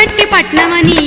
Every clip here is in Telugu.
పట్టుబట్టి పట్నమని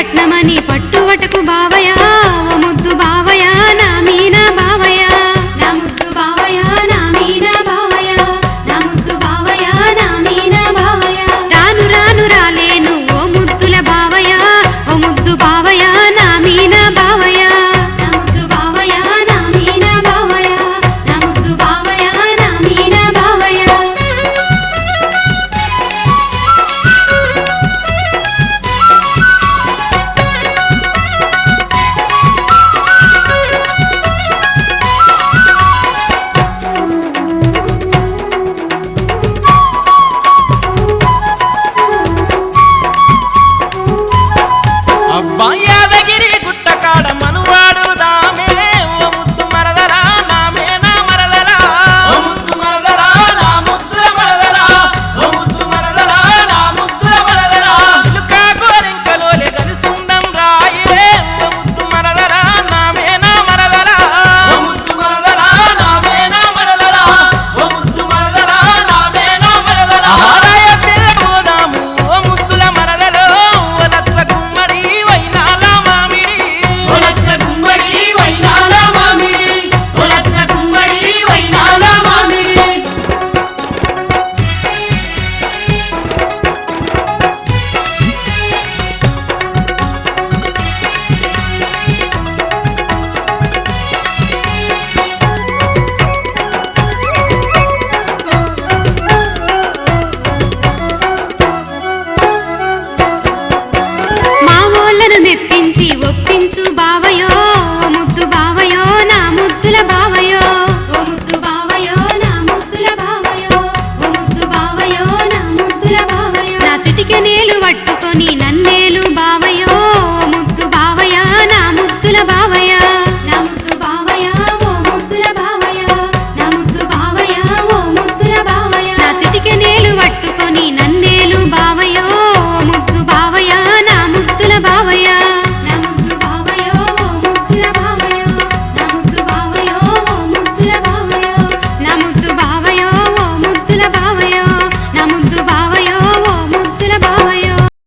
పట్నమని పట్టువటకు బావయ ముద్దు బా